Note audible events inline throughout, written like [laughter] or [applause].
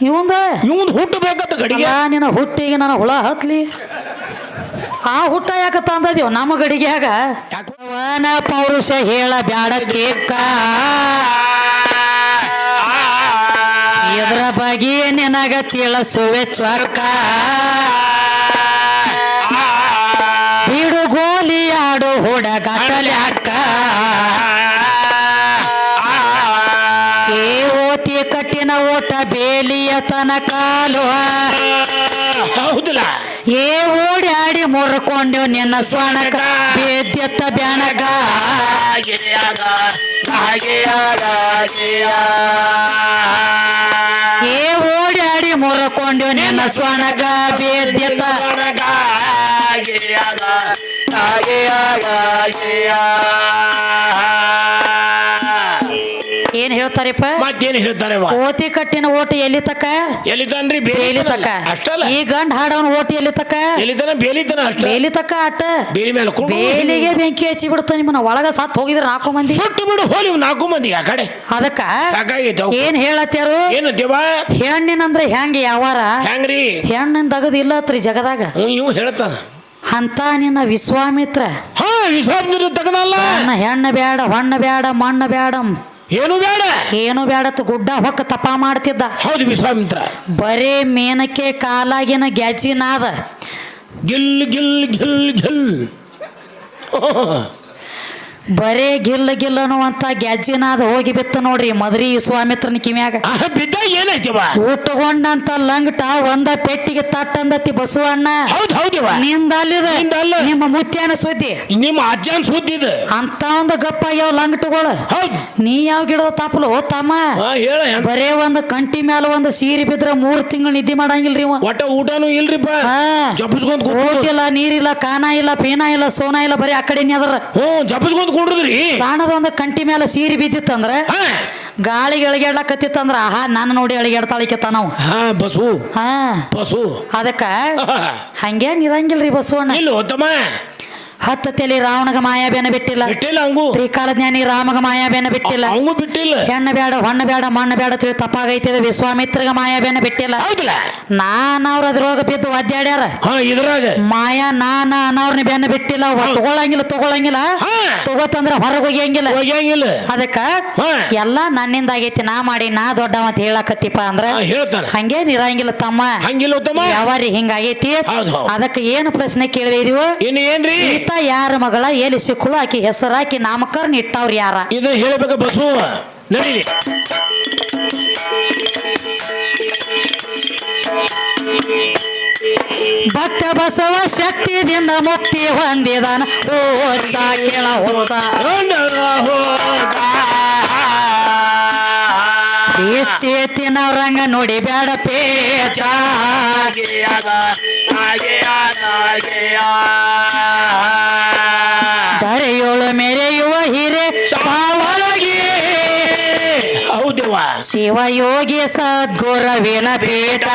ಇವಂದ ಇವಂದ್ ಹುಟ್ಟಬೇಕಂತ ಗಡಿಗೆ ನಿನ್ನ ಹುಟ್ಟಿಗೆ ನನ್ನ ಹುಳ ಹತ್ಲಿ ಆ ಹುಟ್ಟ ಯಾಕತ್ತ ತಂದದ್ಯೋ ನಮ್ಮ ಗಡಿಗ್ಯಾಗ ಯಾಕವನ ಪೌರುಷ ಹೇಳ ಬ್ಯಾಡ ಕೇಕ ಇದ್ರ ಬಗ್ಗೆ ನಿನಗ ತಿಳಿಸುವೆ ಚ್ವರ್ಕ ಬಿಡು ಗೋಲಿ ಆಡು ಹುಡಗಟ್ಟಲ್ಯಾಕ ಓತಿ ಕಟ್ಟಿನ ಓಟ ಬೇಲಿಯ ತನಕ ಹೌದಿಲ್ಲ? ಏ ಓಡಾಡಿ ಮುರ್ಕೊಂಡು ನಿನ್ನ ಸ್ವಣಕ ಬೇದ್ಯತ್ತ ಬ್ಯಾಣಗ ಏ ಓಡಿ ಆಡಿ ಮುರ್ಕೊಂಡೆವ್ ನಿನ್ನ ಸ್ವಣಗ ಬೇದ್ಯತ ನನಗ ಆಗ ಹಾಗೆಯಾಗ, ಹಾಗೆಯಾ. ಹೇಳ್ತಾರಿಪ್ಪ? ಮತ್ತೇನ್ ಹೇಳ್ತಾರೆ? ಓತಿ ಕಟ್ಟಿನ ಓಟ ಎಲ್ಲಿ ತಕ ಎಲ್ಲಿದ್ದಾನ್ರಿ? ಬೇಲಿ ತಕ ಅಷ್ಟಲ್ಲ. ಈ ಗಂಡ ಹಾಡವನ ಓಟ ಎಲ್ಲಿ ತಕ ಎಲ್ಲಿದ್ದಾನ? ಬೇಲಿದ್ದಾನ ಅಷ್ಟ. ಬೇಲಿ ತಕ ಅಟ್ಟ ಬೇಲಿ ಮೇಲೆ. ಬೇಲಿಗೆ ಬೆಂಕಿ ಹಚ್ಚಿ ಬಿಡ್ತ ನಿಮ್ಮನ್ನ ಒಳಗ ಸತ್ ಹೋಗಿದ್ರ ನಾಲ್ಕು ಮಂದಿ. ಸುಟ್ಟು ಬಿಡು ಹೋಲಿ ನಾಲ್ಕು ಮಂದಿ ಆ ಕಡೆ. ಅದಕ್ಕ. ಏನ್ ಹೇಳತ್ಯಾರು? ಏನು ದೇವ ಹೆಣ್ಣಿನಂದ್ರೆ ಹೆಂಗ ಯಾವಾರ? ಹೆಂಗ್ರಿ? ಹೆಣ್ಣಿನ ದಗದ್ ಇಲ್ಲತ್ರಿ ಜಗದಾಗ. ನೀವು ಇವ್ ಹೇಳ್ತಾನ. ಅಂತ ನಿನ್ನ ವಿಶ್ವಾಮಿತ್ರ. ವಿಶ್ವಾಮಿತ್ರ ತಗನಲ್ಲ. ನನ್ನ ಹೆಣ್ಣ ಬ್ಯಾಡ ಹೊಣ್ಣ ಬ್ಯಾಡ ಮಣ್ಣ ಬ್ಯಾಡ ಏನು ಬೇಡ. ಏನು ಬ್ಯಾಡತ್ ಗುಡ್ಡ ಹೊಕ್ಕ ತಪ ಮಾಡ್ತಿದ್ದ. ಹೌದು ವಿಶ್ವಾಮಿತ್ರ. ಬರೇ ಮೇನಕ್ಕೆ ಕಾಲಾಗಿನ ಗ್ಯಾಜಿನಾದ. ಗಿಲ್ ಗಿಲ್ ಗಿಲ್ ಗಿಲ್. ಬರೇ ಗಿಲ್ಲ ಗಿಲ್ಲ ಅನ್ನುವಂತ ಗ್ಯಾಜಿನಾದ ಹೋಗಿ ಬಿತ್ತ ನೋಡ್ರಿ ಮದ್ರಿ ಸ್ವಾಮಿತ್ರನ ಕಿವ್ಯಾಗ. ಬಿದ್ದ ಏನೈತಿವ ಊಟಗೊಂಡಂತ ಲಂಗಟ ಒಂದ ಪೆಟ್ಟಿಗೆ ತಟ್ಟಂದತಿ ಬಸವಣ್ಣ. ಹೌದು ಹೌದಿವ ನಿಂದಲ್ಲಿದ ನಿಂದಲ್ಲ. ನಿಮ್ಮ ಮುತ್ಯಾನ ಸುದ್ದಿ. ನಿಮ್ಮ ಅಜ್ಜನ್ ಸುದ್ದಿ ಅಂತ ಒಂದು ಗಪ್ಪ ಯಾವ ಲಂಗಟಗಳು. ನೀ ಯಾವ ಗಿಡದ ತಾಪಲು? ತಮ್ಮ. ಬರೇ ಒಂದು ಕಂಟಿ ಮ್ಯಾಲ ಒಂದು ಸೀರೆ ಬಿದ್ರ ಮೂರ್ ತಿಂಗಳು ನಿದ್ದೆ ಮಾಡಂಗಿಲ್ರಿ ಒಟ್ಟ ಊಟನು ಇಲ್ರಿಪ್ಪ ಹಾ. ಜಪಿಸ್ಕೊಂತ ಊಟಿಲ್ಲ ನೀರಿಲ್ಲ ಕಾನ ಇಲ್ಲ ಪೀನಾ ಇಲ್ಲ ಸೋನಾ ಇಲ್ಲ ಬರೀ ಆ ಕಡೆ ಅದರ. ಹ್ಞೂ ಜಪಿಸ್ಕೊಂತ ಕುಂಡ್ರದ್ರಿ ಸಣ್ಣದ ಒಂದು ಕಂಟಿ ಮೇಲೆ ಸೀರಿ ಬಿದ್ದಿತ್ತಂದ್ರೆ ಗಾಳಿಗೆ ಎಳಗ್ಯಾಡ್ಲಕತ್ತಿತ್ತಂದ್ರ ಆಹಾ ನಾನು ನೋಡಿ ಎಳಗ್ಯಾಡ್ತಾಳಿಕೆತ್ತ ನಾವು. ಹಾ ಬಸು. ಹಾ. ಬಸು. ಅದಕ್ಕ ಹಂಗೇನ್ ಇರಂಗಿಲ್ರಿ ಬಸವಣ್ಣ ಇಲ್ಲ ತಮ್ಮ ಹತ್ತು ತಲೆ ರಾವಣಗ ಮಾಯಾಬೇನ ಬಿಟ್ಟಿಲ್ಲ. ಬಿಟ್ಟಿಲ್ಲ ಹಂಗು ತ್ರಿಕಾಲ ಜ್ಞಾನಿ ರಾಮಗ ಮಾಯಾಬೇನ ಬಿಟ್ಟಿಲ್ಲ. ಬಿಟ್ಟಿಲ್ಲ. ಹೆಣ್ಣ ಬೇಡ ಹೊಣ್ಣ ಬೇಡ ಮಣ್ಣ ಬೇಡ ತಿಳಿ ತಪ್ಪಾಗೈತಿದ ವಿಶ್ವಾಮಿತ್ರಗ ಮಾಯಾಬೇನ ಬಿಟ್ಟಿಲ್ಲ. ಹೌದಿಲ್ಲ. ನಾನ್ ಅವ್ರ ಅದ್ರೊಳಗ ಬಿದ್ದು ಒದ್ದಾಡ್ಯಾರ. ಇದ್ರಾಗ. ಮಾಯಾ ನಾನ ಅನ್ನವ್ರನ್ನ ಬೆನ್ನ ಬಿಟ್ಟಿಲ್ಲ. ತಗೊಳಂಗಿಲ್ಲ ತಗೊಳಂಗಿಲ್ಲ. ತಗೋತಂದ್ರ ಹೊರಗೆ ಹೋಗಿಯಂಗಿಲ್ಲ. ಹೋಗ್ಯಾಂಗಿಲ್ಲ. ಅದಕ್ಕ ಎಲ್ಲ ನನ್ನಿಂದ ಆಗೈತಿ ನಾ ಮಾಡಿ ನಾ ದೊಡ್ಡ ಅಂತ ಹೇಳಕತ್ತಿಪ್ಪ ಅಂದ್ರ ಹಂಗೆ ನಿರಂಗಿಲ್ಲ ತಮ್ಮ. ಹಂಗಿಲ್ಲ ತಮ್ಮ ಯಾವಾರಿ ಹಿಂಗಾಗೈತಿ. ಅದಕ್ಕ ಏನು ಪ್ರಶ್ನೆ ಕೇಳಿದೀವೋ ಇನ್ನು ಏನ್ರಿ? ಸೀತಾ ಯಾರ ಮಗಳ? ಎಲ್ಲಿ ಸಿಕ್ಕಳು? ಆಕಿ ಹೆಸರಾಕಿ ನಾಮಕರಣ ಇಟ್ಟವ್ರ ಯಾರ? ಇದು ಹೇಳಬೇಕು ಬಸವ. ನಡೀರಿ. ಭಕ್ತ ಬಸವ ಶಕ್ತಿದಿಂದ ಮುಕ್ತಿ ಹೊಂದಿದನ. ಓಚ ಕೆಳ ಹೋತ ರಂಗ ನೋಡಿ ಬ್ಯಾಡ ಪೇಚ ಧರೆಯೋಳು ಮೆರೆಯುವ ಹಿರೆ ಸಾವಳಗಿ. ಹೌದವ್ವ. ಶಿವಯೋಗಿ ಸದ್ಗುರವಿನ ಪೀಠ.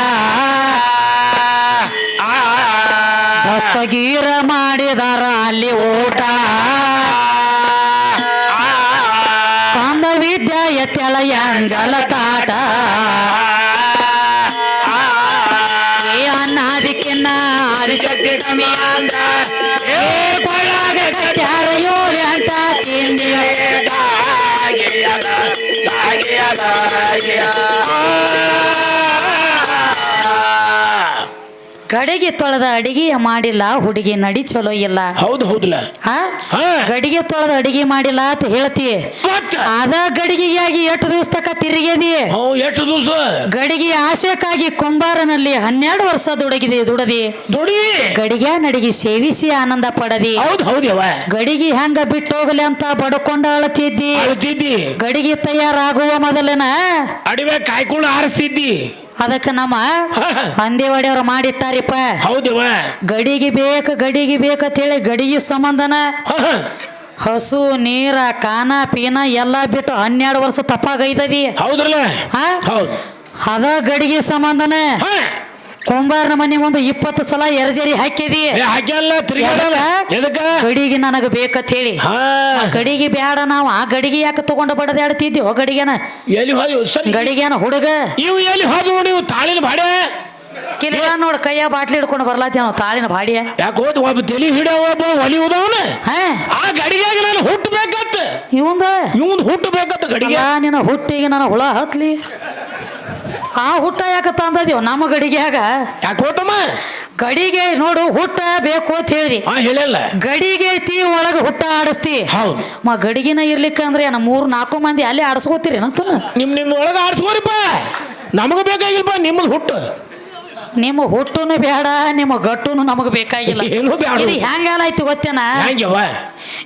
ಹಸ್ತಗೀರ ಮಾಡಿದಾರ ಅಲ್ಲಿ ಊಟ. ಕಾಮ ವಿದ್ಯಾಯ ತೆಳಯ ಅಂಜಲ ತಾಟ. ಏ ಅನ್ನಾದಿಕ್ಕಿನ್ನ ಅರಿಶಕ್ತಿ ಕಮ್ಮಿ गया ಗಡಿಗೆ ತೊಳೆದ ಅಡಿಗೆ ಮಾಡಿಲ್ಲ ಹುಡುಗಿ ನಡಿ ಚಲೋ ಇಲ್ಲ. ಹೌದು ಹೌದಲ್ಲ. ಆ? ಹಾ. ಗಡಿಗೆ ತೊಳೆದ ಅಡಿಗೆ ಮಾಡಿಲ್ಲ ಅಂತ ಹೇಳ್ತಿ. ಮತ್ತ? ಅದ ಗಡಿಗೆಯಾಗಿ ಎಷ್ಟು ದಿವಸ ತಕ ತಿರುಗೇದಿ ಎಷ್ಟು ದಿವಸ? ಗಡಿಗೆ ಆಶಯಕ್ಕಾಗಿ ಕುಂಬಾರನಲ್ಲಿ ಹನ್ನೆರಡು ವರ್ಷ ದುಡಗಿದೆ ದುಡದಿ. ದುಡಿ? ಗಡಿಗೆ ನಡಿಗೆ ಸೇವಿಸಿ ಆನಂದ ಪಡದಿ. ಹೌದು ಹೌದವ ಗಡಿಗೆ ಹೆಂಗ ಬಿಟ್ಟು ಹೋಗಲಿ ಅಂತ ಬಡ್ಕೊಂಡ ಅಳತಿದ್ದಿ. ಅಳ್ತಿದ್ದಿ. ಗಡಿಗೆ ತಯಾರಾಗುವ ಮೊದಲನ ಅಡಿವೆ ಕಾಯ್ಕೊಂಡು ಆರಿಸ್ತಿದ್ದಿ. ಅದಕ್ಕೆ ನಮ್ಮ ಹಂದಿವಾಡಿಯವ್ರು ಮಾಡಿಟ್ಟಾರಿಪ್ಪ. ಹೌದವ್ವ ಗಡಿಗೆ ಬೇಕು ಗಡಿಗೆ ಬೇಕಂತ ಹೇಳಿ ಗಡಿಗೆ ಸಂಬಂಧನ. ಹಸು ನೀರ ಕಾನ ಪೀನ ಎಲ್ಲ ಬಿಟ್ಟು ಹನ್ನೆರಡು ವರ್ಷ ತಪ್ಪಾಗೈತದಿ. ಹೌದ್ರಲ್ಲ? ಅದ ಗಡಿಗೆ ಸಂಬಂಧನ. ಕುಂಬಾರನ ಮನೆ ಮುಂದೆ ಇಪ್ಪತ್ತು ಸಲ ಎರ್ಜರಿ ಹಾಕಿದಿ. ಹಾಕ್ಯಲ್ಲ ತಿರ್ಗಾಡಲ್ಲ ಎದಕ್ಕ? ಗಡಿಗೆ ನನಗೆ ಬೇಕಂತ ಹೇಳಿ ಹಾ ಗಡಿಗೆ ಬೇಡ ನಾವು. ಆ ಗಡಿಗೆ ಯಾಕೆ ತಗೊಂಡು ಬಡದಾಡ್ತಿದ್ವಿ ಗಡಿಗೆನ. ಎಲ್ಲಿ ಹೋದ್ವು ಸರಿ ಗಡಿಗೆನ ಹುಡುಗ. ಇವು ಎಲ್ಲಿ ಹೋದ್ವು ನೀವು ತಾಳಿನ ಬಾಡೆ ಕಿಲಿಗ ನೋಡ್ ಕೈಯ ಬಾಟ್ಲಿ ಹಿಡ್ಕೊಂಡು ಬರ್ಲಾತಿ ನಾವು ತಾಳಿನ ಬಾಡಿಯ. ಯಾಕೆ ಹೋದ್ ಒಬ್ಬ ತಲಿ ಹಿಡ ಒಬ್ಬ ಒಲಿ ಉದವನ? ಹಾ. ಆ ಗಡಿಗೆಗೆ ನಾನು ಹುಟ್ಟಬೇಕತ್ತ ಇವಂದ? ಇವಂದ್ ಹುಟ್ಟಬೇಕತ್ತ ಗಡಿಗೆ. ನಿನ್ನ ಹುಟ್ಟಿಗೆ ನನ್ನ ಹುಳ ಹತ್ಲಿ. ಆ ಹುಟ್ಟ ಯಾಕ ತಂದದೀವ್ ನಮ್ಮ ಗಡಿಗ್ಯಾಗ ಯಾಕೆ ಹೋಟಮ್ಮ ಗಡಿಗೆ ನೋಡು ಹುಟ್ಟ ಬೇಕು ಅಂತ ಹೇಳಿ ಆ ಹೇಳಲ್ಲ. ಗಡಿಗೆ ಐತಿ ಒಳಗ ಹುಟ್ಟ ಆಡಿಸ್ತಿ. ಹೌದು. ಮ ಗಡಿಗಿನ ಇರ್ಲಿಕ್ಕೆ ಅಂದ್ರೆ ಏನ ಮೂರು ನಾಲ್ಕು ಮಂದಿ ಅಲ್ಲಿ ಆಡಿಸ್ಕೋತೀರಿ ನಂತನ ನಿಮ್ ನಿಮ್ ಒಳಗ ಆಡ್ಸ್ಕೋರಿಪ್ಪ. ನಮಗ ಬೇಕಾಗಿಲ್ಪ ನಿಮ್ಮದು ಹುಟ್ಟು. ನಿಮ್ಮ ಹುಟ್ಟುನು ಬೇಡ ನಿಮ್ಮ ಗಟ್ಟುನು ನಮಗ್ ಬೇಕಾಗಿಲ್ಲ. ಏನೂ ಬ್ಯಾಡ. ಇದು ಹೆಂಗಾಲ ಐತಿ ಗೊತ್ತೇನ?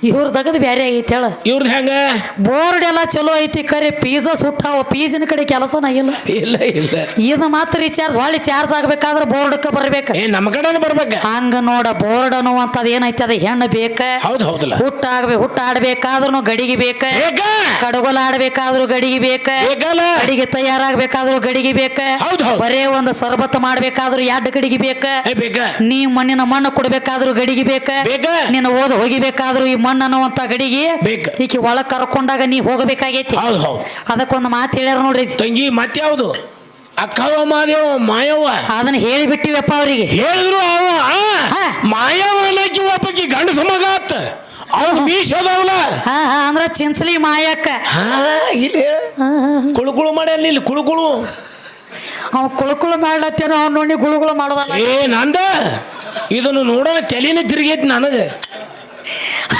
ಇವ್ರ ದಗದ್ ಬ್ಯಾರೆ ಆಗೈತಿ ಹೇಳ. ಇವ್ರದ್ದು ಹೆಂಗ? ಬೋರ್ಡ್ ಎಲ್ಲ ಚಲೋ ಐತಿ ಕರೆ ಪೀಸ ಸುಟ್ಟಾವ ಪೀಜಿನ ಕಡೆ ಕೆಲಸನ ಇಲ್ಲ. ಇಲ್ಲ ಇಲ್ಲ. ಇದು ಮಾತ್ರ ರೀಚಾರ್ಜ್ ಹೊಳ್ಳಿ ಚಾರ್ಜ್ ಆಗ್ಬೇಕಾದ್ರೆ ಬೋರ್ಡ್ಕ ಬರ್ಬೇಕು. ಏ ನಮ್ಮ ಕಡೆನೇ ಬರ್ಬೇಕ. ಹಂಗ ನೋಡ ಬೋರ್ಡ್ ಅನ್ನುವಂಥದ್ದು ಏನೈತಿ ಅದ ಹೆಣ್ಣು ಬೇಕ? ಹೌದು ಹೌದಲ್ಲ. ಹುಟ್ಟ ಹುಟ್ಟಾಡ್ಬೇಕಾದ್ರೂ ಗಡಿಗೆ ಬೇಕ? ಕಡಗೋಲ ಆಡ್ಬೇಕಾದ್ರೂ ಗಡಿಗೆ ಬೇಕ? ಅಡಿಗೆ ಗಡಿಗೆ ತಯಾರಾಗ್ಬೇಕಾದ್ರೂ ಗಡಿಗೆ ಬೇಕ. ಬರೇ ಒಂದು ಸರ್ಬತ್ ಮಾಡ್ಬೇಕಾದ್ರೂ ಎರಡು ಗಡಿಗೆ ಬೇಕ? ನೀ ಮಣ್ಣಿನ ಮಣ್ಣು ಕೊಡ್ಬೇಕಾದ್ರೂ ಗಡಿಗೆ ಬೇಕ? ಬೇಕ. ನಿನ್ನ ಓದ್ ಹೋಗಿಬೇಕಾದ್ರು ಈ ಮಣ್ಣು ಅನ್ನುವಂತ ಗಡಿಗೆ ಬೇಕು. ಈಕಿ ಒಳಗ್ ಕರ್ಕೊಂಡಾಗ ನೀ ಹೋಗಬೇಕಾಗೈತಿ. ಹೌದು ಹೌದು. ಅದಕ್ಕೊಂದು ಮಾತು ಹೇಳ್ಯಾರ ನೋಡ್ರಿ. ತಂಗಿ ಮತ್ಯಾವ್ದು ಅಕ್ಕವ ಮಾದೇವ ಮಾಯವ್ವ? ಅದನ್ನ ಹೇಳಿಬಿಟ್ಟಿವಪ್ಪ ಅವರಿಗೆ. ಹೇಳಿದ್ರು ಅವ ಆ, ಹಾ. ಮಾಯವ್ವ ಅನ್ನಕ್ಕೆ ಒಬ್ಬಕಿ ಗಂಡ ಸಮಗ ಆತ. ಅವ್ರು ಮೀಸ್ ಅದಾವಲ್ಲ. ಹಾ ಹಾ ಅಂದ್ರ ಚಿಂಚಲಿ ಮಾಯಕ್ಕ. ಹಾ ಇಲ್ಲಿ ಕುಳು ಕುಳು ಮಾಡ್ಯಾನ ಇಲ್ಲಿ ಕುಳು ಕುಳು ಅವ್ ಕುಳುಕುಳು ಮಾಡ್ಲತ್ತೇನೋ ಅವ್ನ ನೋಡಿ ಗುಳುಗುಳು ಮಾಡೋದಲ್ಲ. ಏ ನಂದ? ಇದನ್ನು ನೋಡೋಣ ತಲೆನೇ ತಿರುಗೈತಿ ನನಗೆ.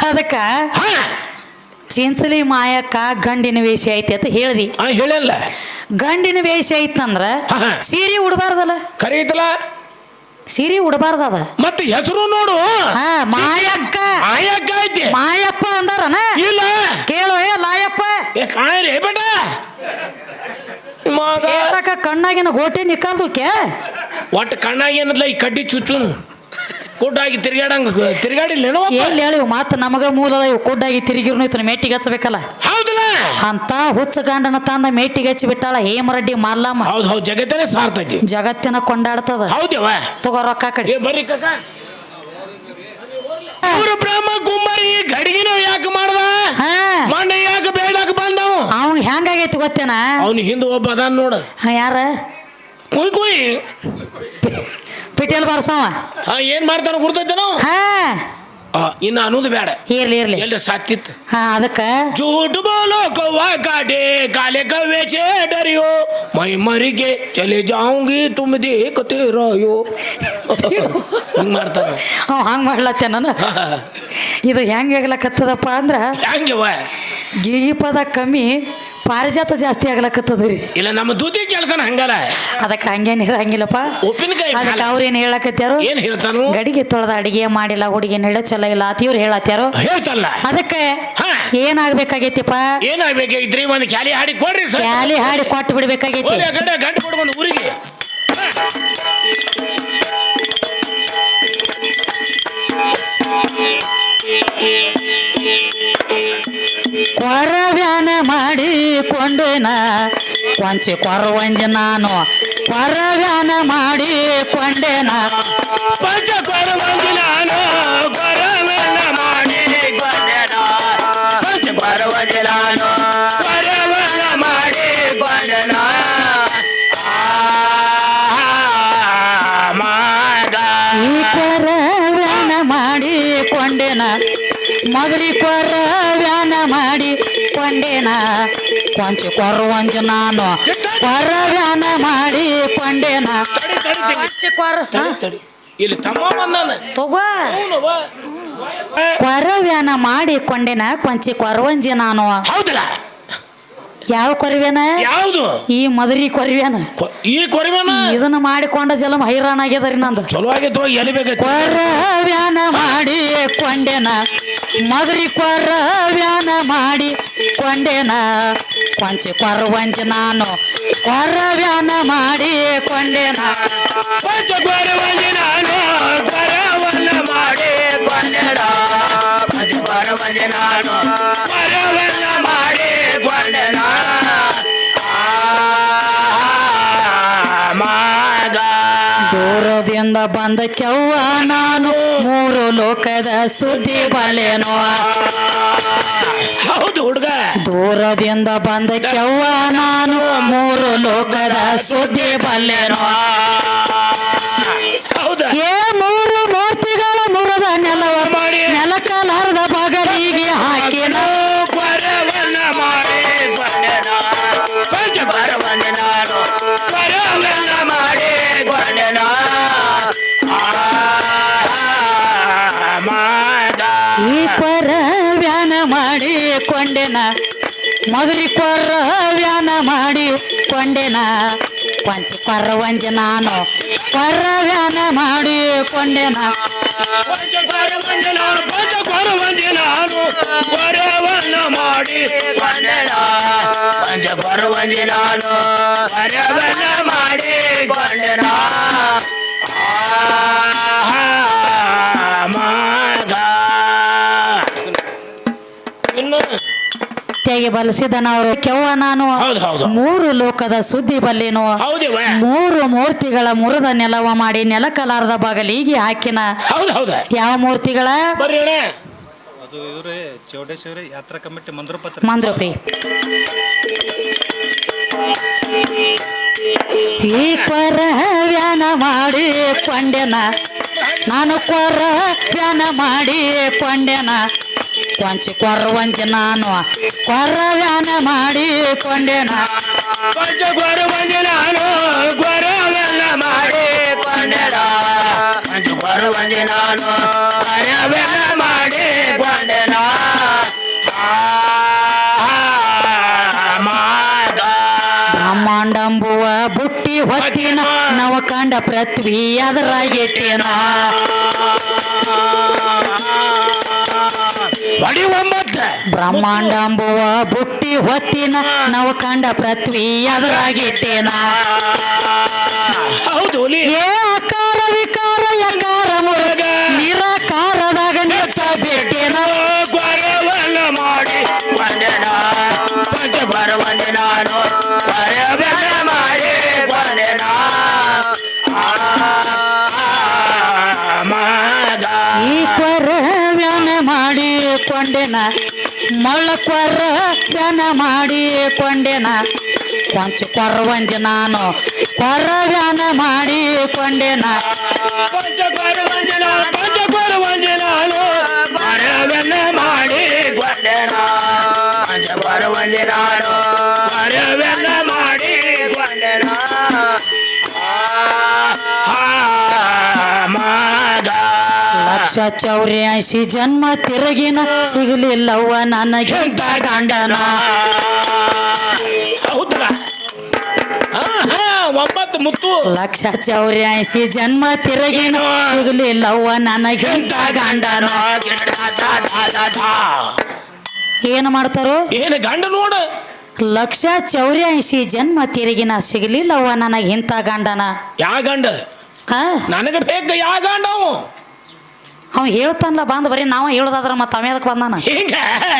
ಅದಕ್ಕ ಚಿಂಚಲಿ ಮಾಯಕ್ಕ ಗಂಡಿನ ವೇಷ ಐತಿ ಅಂತ ಹೇಳ್ದಿ. ಹೇಳಲ್ಲ. ಗಂಡಿನ ವೇಷ ಐತಂದ್ರ. ಸೀರೆ ಉಡಬಾರ್ದಲ್ಲ? ಕರೀತಲ್ಲ ಸೀರೆ ಉಡಬಾರ್ದದ ಮತ್ತೆ ಹೆಸರು ನೋಡು. ಹಾ ಮಾಯಕ್ಕ. ಮಾಯಕ್ಕ ಐತಿ. ಮಾಯಪ್ಪ ಅಂದಾರನ? ಇಲ್ಲ. ಕೇಳು ಏ ಲಾಯಪ್ಪ. ಏ ಕಾಣರಿ ಬೇಟ. ಮಗ. ಕಣ್ಣಾಗಿನ ಗೋಟೆ ನಿಕ್ಕಲ್ದಕ್ಕೆ ಒಟ್ಟು ಕಣ್ಣಾಗ ಏನದ್ಲ ಈ ಕಡ್ಡಿ ಚುಚ್ಚುನು. ಕುಡ್ಡಾಗಿ ತಿರ್ಗಾಡಂಗ ತಿರ್ಗಾಡಿಲ್ಲೇನೋ ಎಲ್ಲಿ ಹೇಳಿವು ಮಾತು ನಮಗ ಮೂಲ ಇವು ಕುಡ್ಡಾಗಿ ತಿರುಗಿರ್ನು ಇತನ ಮೇಟಿಗೆ ಹಚ್ಚಬೇಕಲ್ಲ ಹೌದಲ್ಲ? ಅಂತ ಹುಚ್ಚ ಗಂಡನ ತಂದ ಮೇಟಿಗೆ ಹಚ್ಚಿ ಬಿಟ್ಟಾಳ ಹೇಮರೆಡ್ಡಿ ಮಲ್ಲಮ್ಮ ಹೌದು ಹೌದು ಜಗತ್ತನೆ ಸಾರ್ತೈತಿ ಜಗತ್ತಿನ ಕೊಂಡಾಡ್ತದ. ಹೌದವ ತಗೋ ರೊಕ್ಕ ಕಡೆ. ಏ ಬರ್ರಿ ಕಕ್ಕ ಇವ್ರು ಬ್ರಹ್ಮ ಕುಮಾರಿ ಗಡಿಗಿನ ಯಾಕೆ ಮಾಡ್ದ? ಹಾ. ಮಣ್ಣ ಯಾಕೆ ಬೇಡಕ್ ಬಂದವು? ಅವ್ನ್ ಹೆಂಗಾಗೈತಿ ಗೊತ್ತೇನ? ಅವ್ನ ಹಿಂದೆ ಒಬ್ಬ ಅದಾನ ನೋಡು. ಹಾ, ಯಾರ? ಕುಯ್ ಕುಯ್ ಪಿಟೇಲ್ ಬರ್ಸವ ಹಾ ಏನ್ ಮಾಡ್ತಾನ ಗುರ್ತೈತೇನೋ ಹಾ ಆ, ಇನ್ನ ಅನ್ನೋದು ಬೇಡ ಇರ್ಲಿ ಇರ್ಲಿ ಎಲ್ರ ಸಾತ್ತಿತ್ತು ಹಾ ಅದಕ್ಕ झूठ बोलो कौवा काटे काले कौवे से डरियो मैं मर के चले जाऊंगी तुम देखते रहो ಹಿಂಗ್ ಮಾಡ್ತಾರ ಅವ್ ಹಂಗ್ ಮಾಡ್ಲತ್ತೆ ನಾನು ಇದು ಹೆಂಗ್ ಆಗ್ಲಕತ್ತದಪ್ಪ ಅಂದ್ರ ಹಂಗವ ಗಿಗಿ ಪದ ಕಮ್ಮಿ ಪಾರಿಜಾತ ಜಾಸ್ತಿ ಆಗ್ಲಕತ್ತದ್ರಿ. ಇಲ್ಲ ನಮ್ಮ ದೂತಿ ಕೆಲಸನ ಹಂಗಲ್ಲ. ಅದಕ್ಕೆ ಹಂಗೇನು ಇರಂಗಿಲ್ಲಪ್ಪ ಉಪ್ಪಿನಕಾಯಿ ಅದಕ್ಕೆ ಅವ್ರು ಏನು ಹೇಳಕತ್ಯಾರು? ಏನು ಹೇಳ್ತಾನು? ಗಡಿಗೆ ತೊಳೆದ ಅಡಿಗೆ ಮಾಡಿಲ್ಲ ಹುಡುಗಿ ಹೇಳೋ ಚಲೋ ಇಲ್ಲ ಅತಿಯವ್ರು ಹೇಳತ್ಯಾರು. ಹೇಳ್ತಲ್ಲ. ಅದಕ್ಕೆ ಹಾ. ಏನಾಗ್ಬೇಕಾಗೈತಿಪ್ಪ? ಏನಾಗ್ಬೇಕಾಗಿದ್ರಿ ಒಂದು ಕ್ಯಾಲಿ ಹಾಡಿ ಕೊಡ್ರಿ ಕ್ಯಾಲಿ ಹಾಡಿ ಕೊಟ್ಟು ಬಿಡ್ಬೇಕಾಗೈತಿ. ಗಂಟು ಕೊಡ್ಕೊಂಡು ಊರಿಗೆ. ಕೊರವ್ಯಾನ ಮಾಡಿಕೊಂಡೆನ ಕೊಂಚಿ ಕೊರವಂಜಿ ನಾನು. ಕೊರವ್ಯಾನ ಮಾಡಿಕೊಂಡೆನ ಕೊಂಚ ಕೊರವಂಜಿ ನಾನು. ಕೊರವ್ಯಾನ ಮಾಡಿ ಕೊಂಡೇನ? ಕೊಂಚ ಕೊರವಂಜಿ ನಾನು. ಕೊಂಚಿ ಕೊರವಂಜ ನಾನು. ಮಾಡಿ ಮಾಡಿಕೊಂಡೆನ ತಡಿ, ತಡಿ, ತಡಿ. ಕೊಂಚಿ ಕೊರ ತಡಿ, ತಡಿ. ಇಲ್ಲಿ ತಮ್ಮ ಬಂದಾನ. ತಗೋ. ಅವ್ನವ್ವ. ಆ, ಕೊರವ್ಯಾನ ಮಾಡಿಕೊಂಡೆನ ಕೊಂಚಿ ಕೊರವಂಜಿ ನಾನು. ಹೌದಲ್ಲ? ಯಾವ ಕೊರವ್ಯಾನ ಯಾವುದು? ಈ ಮದರಿ ಕೊರವ್ಯಾನ ಕೊ- ಈ ಕೊರವೇನ? ಇದನ್ನ ಮಾಡಿಕೊಂಡ ಜಲಮ ಹೈರಾಣ ನಂದು. ಚಲೋ ಆಗೈತೋ ಎಲ್ಲಿ ಬೇಕೈತಿ ಕೊರವ್ಯಾನ ಮಾಡಿ ಕೊಂಡೆನ. ಮಗರಿ ಕೊರವ್ಯಾನ ಮಾಡಿ ಕೊಂಡೆನ ಕೊಂಚಿ ಕೊರವಂಜಿ ನಾನು ಕೊರವ್ಯಾನ ಮಾಡಿ ಕೊಂಡೆನ ಪಂಚ ಕೊರವಂಜಿ ನಾನು ಕೊರವನ್ನ ಮಾಡಿ ಕೊಂಡೆನ ಪಂಚ ಕೊರವಂಜಿ ನಾನು ಕೊರವನ್ನ ಮಾಡಿ ಕೊಂಡೆನ ಆ, ಮಗ ದೋ ಬಂದ ಕೆವ್ವ ಲೋಕದ ಸುದ್ದಿ ಬಲ್ಲೆನೋ. ಹೌದು ಹುಡುಗ. ದೂರದಿಂದ ಬಂದ ಕೆವ್ವ ನಾನು ಮೂರು ಲೋಕದ ಸುದ್ದಿ ಬಲ್ಲೆನೋ. ಹೌದ? ಕೊಂಡೆನ. ಪಂಚ ಪರವಂಜ ನಾನು ಪರವ್ಯಾನ ಮಾಡಿ ಕೊಂಡೆನ. ಮಾಡಿ ನಾನು ಪರವನ ಮಾಡಿ ಕೊಂಡೆನ. ತೆಗೆ ಬಲಸಿದನವರು ಕೆವ್ವ ನಾನು ಹೌದು ಹೌದು. ಮೂರು ಲೋಕದ ಸುದ್ದಿ ಬಲ್ಲೆನು. ಮೂರು ಮೂರ್ತಿಗಳ ಮುರದ ನೆಲವ ಮಾಡಿ ನೆಲ ಕಲಾರದ ಹಾಕಿನ. ಹೌದು ಹಾಕಿನ ಯಾವ ಮೂರ್ತಿಗಳ? ಬರ್ರಿ ಅದು ಇವ್ರಿ ಚೌಡೇಶ್ವರಿ ಯಾತ್ರಾ ಕಮಿಟಿ ಮಂದ್ರಪತ್ರ. ಮಂದ್ರಪ್ರಿ. ಈ ಕೊರವ್ಯಾನ ಮಾಡಿ ಪಂಡ್ಯನ. ನಾನು ಕೊರವ್ಯಾನ ಮಾಡಿ ಕೊಂಡೆನ ಕೊಂಚ ಕೊರವಂಚಿ ನಾನು. ಕೊರವ್ಯಾನ ಮಾಡಿ ಕೊಂಡೆನ. ಪಂಚ ಗೊರ ಬಂದೆ ನಾನು ಕೊರವನ ಮಾಡಿ ಕೊಂಡೆನ. ಪಂಚ ಗೊರ ಬಂದೆ ನಾನು ಕೊರವನ ಮಾಡಿ ಕೊಂಡೆನ. ಮಾದ ಬ್ರಹ್ಮಾಂಡಂಬುವ ಬುಟ್ಟಿ ಹೊತ್ತಿನ ನವಕಾಂಡ ಪೃಥ್ವಿ ಅದರಾಗಿಟ್ಟಿನ ಬಡಿ ಒಂಬತ್ತು ಬ್ರಹ್ಮಾಂಡಂಬುವ ಬುಟ್ಟಿ ಹೊತ್ತಿನ ನವಕಾಂಡ ಪೃಥ್ವಿ ಅದರಾಗಿಟ್ಟೇನ ಹೌದು ಏ ಕೊಂಚ ಕೊರವಂಜ ನಾನು ಕೊರವ್ಯಾನ ಮಾಡಿ ಕೊಂಡೆನ ಪಂಚಕೋರ ವಂಜನ ಪಂಚಕೋರ ವಂಜನಾನು ಮರವೆಲ್ಲ ಮಾಡಿ ಕೊಂಡೆನ ಪಂಚಕೋರ ವಂಜನಾನು ಮರವೆಲ್ಲ ಮಾಡಿ ಕೊಂಡೆನ ಮಾದ ಲಕ್ಷ ಚೌರ್ಯಾಸಿ ಜನ್ಮ ತಿರುಗಿನ ಸಿಗಲಿಲ್ಲವ್ವ ನನಗಿಂತ ಗಂಡನ ಒಂಬತ್ತು ಮುತ್ತು. ಲಕ್ಷ ಚೌರ್ಯಾಸಿ ಜನ್ಮ ತಿರುಗಿನ. ಸಿಗಲಿಲ್ಲವ್ವ ನನಗಿಂತ ಗಂಡನ. ಏನು ಮಾಡ್ತಾರೋ? ಏನು ಗಂಡ ನೋಡು. ಲಕ್ಷ ಚೌರ್ಯಾಸಿ ಜನ್ಮ ತಿರುಗಿನ. ಸಿಗಲಿಲ್ಲವ್ವ ನನಗಿಂತ ಗಂಡನ. ಯಾ ಗಂಡ? ಹಾ? ನನಗೆ ಬೇಕು ಯಾ ಗಂಡ ಅವ ಅವ ಹೇಳ್ತಾನಲ್ಲ ಬಂದ್ ಬರೀ ನಾವ ಮತ್ತೆ ಮತ್ತ ಅದಕ್ಕೆ ಬಂದಾನ? ಹಿಂಗ?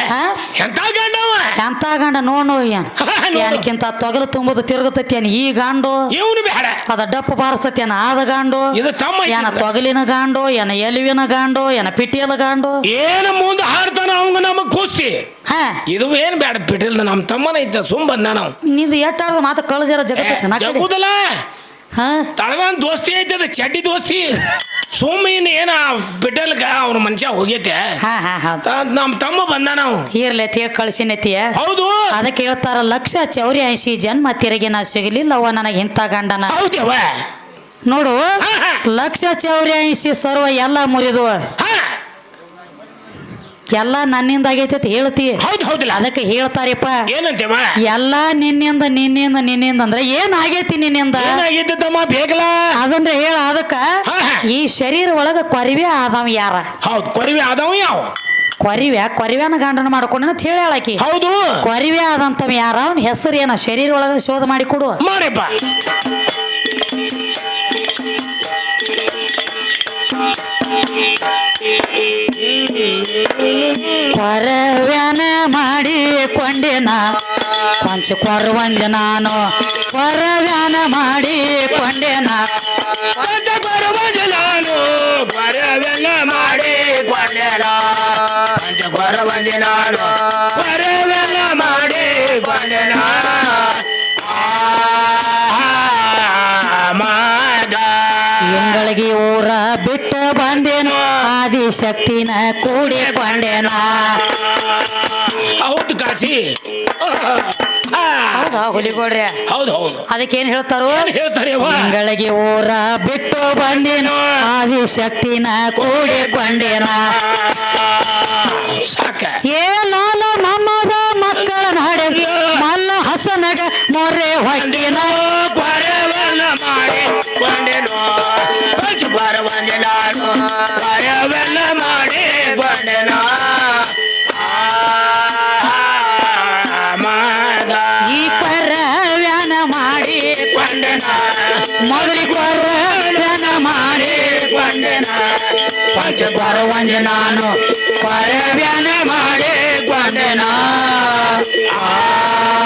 ಹಾ? ಎಂತ ಗಂಡವ? ಎಂತ ಗಂಡ ನೋ ನೋ ಏನ್ ನೋಡು. ಏನಕ್ಕಿಂತ ತೊಗಲು ತುಂಬುದು ತಿರುಗತೈತಿ ಏನ್ ಈ ಗಾಂಡು? ಇವನು ಬೇಡ. ಅದ ಡಪ್ಪು ಬಾರಿಸ್ತೈತಿ ಏನ ಆದ ಗಾಂಡು? ಇದು ತಮ್ಮ ಏನ ತೊಗಲಿನ ಗಾಂಡು ಏನ ಎಲುವಿನ ಗಾಂಡು ಏನ ಪಿಟಿಯಲ ಗಾಂಡು? ಏನ ಮುಂದೆ ಹಾರ್ತಾನ ಅವಂಗ ನಮಗ್ ಕೂಸ್ತಿ. ಹಾ. ಇದು ಏನ್ ಬೇಡ ಬಿಟ್ಟಿಲ್ದ ನಮ್ಮ ತಮ್ಮನ ಇದ್ದ ಸುಮ್ ಬಂದ ನಾವು ನಿಂದು ಎಟ್ಟಾಡ್ದ ಮಾತ ಕಳ್ಜಾರ ಜಗತ್ತೈತಿ ನಾ ಕಡೆ? ಜಗುದಲ್ಲ. ಹಾ. ದೋಸ್ತಿ ಐತದ ಚಡ್ಡಿ ದೋಸ್ತಿ. [laughs] ಸುಮ್ಮ ಇನ್ ಏನ ಬಿಟ್ಟಲ್ಗ ಅವ್ನ ಮನುಷ್ಯ ಹೋಗೈತೆ ಹಾ ಹಾ ಹೌದು ನಮ್ಮ ತಮ್ಮ ಬಂದ ನಾವು. ಇರ್ಲಿ ಕಳ್ಸಿನೈತಿಯ ಹೌದು. ಅದಕ್ಕೆ ಹೇಳ್ತಾರ ಲಕ್ಷ ಚೌರಿ ಐಸಿ ಜನ್ಮ ತಿರುಗಿನ ಸಿಗಲಿಲ್ಲವ್ವ ನನಗೆ ಇಂಥ ಗಂಡನ. ಹೌದವ ನೋಡು ಲಕ್ಷ ಚೌರಿ ಐಸಿ ಸರ್ವ ಎಲ್ಲ ಮುರಿದು. ಹಾ. ಎಲ್ಲ ನನ್ನಿಂದ ಆಗೈತಿ ಅಂತ ಹೇಳ್ತಿ. ಹೌದು ಹೌದಿಲ್ಲ. ಅದಕ್ಕೆ ಹೇಳ್ತಾರಪ್ಪ. ಏನಂತೇವ ಎಲ್ಲ ನಿನ್ನಿಂದ ನಿನ್ನಿಂದ ನಿನ್ನಿಂದ ಅಂದ್ರೆ ಏನ್ ಆಗೈತಿ ನಿನ್ನಿಂದ? ಬೇಕಲ್ಲ ಅದಂದ್ರೆ ಹೇಳ ಅದಕ್ಕ. ಈ ಶರೀರ ಒಳಗ ಕೊರಿವೆ ಆದವ ಯಾರ? ಹೌದು ಕೊರಿವಿ ಆದವ ಯಾವ? ಕೊರಿವ್ಯಾ ಕೊರಿವ್ಯಾನ ಗಂಡನ ಮಾಡ್ಕೊಂಡ ಅಂತ ಹೇಳಿ ಹೇಳಾಕಿ. ಹೌದು. ಕೊರಿವೆ ಆದಂತ ಯಾರ? ಅವನ ಹೆಸರು ಏನ? ಶರೀರ ಒಳಗ ಶೋಧ ಮಾಡಿ ಕೊಡು. Thank ಕೊರವ್ಯಾನ ಕೊಂಡೆನ ಕೊಂಚ ಕೊರವಂಜ ನಾನು ಕೊರವ್ಯಾನ ಮಾಡಿ ಕೊಂಡೆನ. ಪಂಚಕೊರವಂಜ ನಾನು ಕೊರವ್ಯಾನ ಮಾಡಿ ಕೊಂಡೆನ. ಪಂಚಕೊರವಂಜ ನಾನು ಕೊರವ್ಯಾನ ಮಾಡಿ ಕೊಂಡೆನ. ಎಂಗಳಿಗೆ ಊರ ಬಿಟ್ಟು ಬಂದೇನು ಆದಿಶಕ್ತಿನ ಕೂಡಿಕೊಂಡೇನ ಹೌದು ಹುಲಿ ಹೌದಾ ಹುಲಿಗೋಡ್ರೆ ಹೌದು ಹೌದು. ಅದಕ್ಕೇನ್ ಹೇಳ್ತಾರೋ? ಏನ್ ಹೇಳ್ತಾರೆ ಅವ್ವ? ಊರ ಬಿಟ್ಟು ಬಂದೇನು ಆದಿಶಕ್ತಿನ ಕೂಡಿಕೊಂಡೇನ ಸಾಕ. ಏ ಲಾಲ ಮೊಮ್ಮದ ಮಕ್ಕಳ ನಾಡೆ ಮಲ್ಲ ಹಸನಗ ಮೊರೆ ಹೊಕ್ಕಿನ ಪಂಚಕೊರವಂಜ ನಾನು. ಪರವ್ಯನ ಮಾಡಿ ಆ.